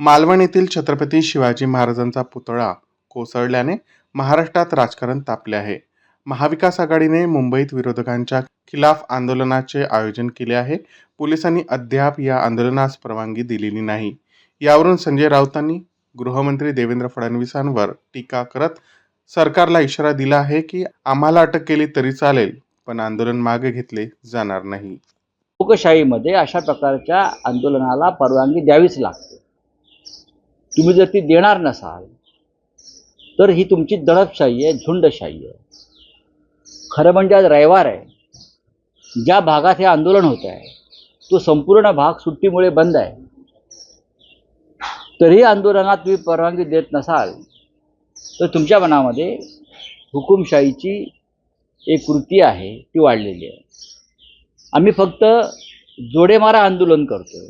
मालवण येथील छत्रपती शिवाजी महाराजांचा पुतळा कोसळल्याने महाराष्ट्रात राजकारण तापले आहे. महाविकास आघाडीने मुंबईत विरोधकांच्या खिलाफ आंदोलनाचे आयोजन केले आहे. पोलिसांनी अद्याप या आंदोलनास परवानगी दिलेली नाही. यावरून संजय राऊतांनी गृहमंत्री देवेंद्र फडणवीसांवर टीका करत सरकारला इशारा दिला आहे की आम्हाला अटक केली तरी चालेल पण आंदोलन मागे घेतले जाणार नाही. लोकशाहीमध्ये अशा प्रकारच्या आंदोलनाला परवानगी द्यावीच लागते. तुम्ही जर ती देणार नसाल तर ही तुमची दडपशाही आहे झुंडशाही आहे. खरं म्हणजे आज रविवार आहे. ज्या भागात हे आंदोलन होत आहे तो संपूर्ण भाग सुट्टीमुळे बंद आहे. तरी आंदोलनात तुम्ही परवानगी देत नसाल तर तुमच्या मनामध्ये हुकुमशाहीची एक कृती आहे ती वाढलेली आहे. आम्ही फक्त जोडेमारा आंदोलन करतो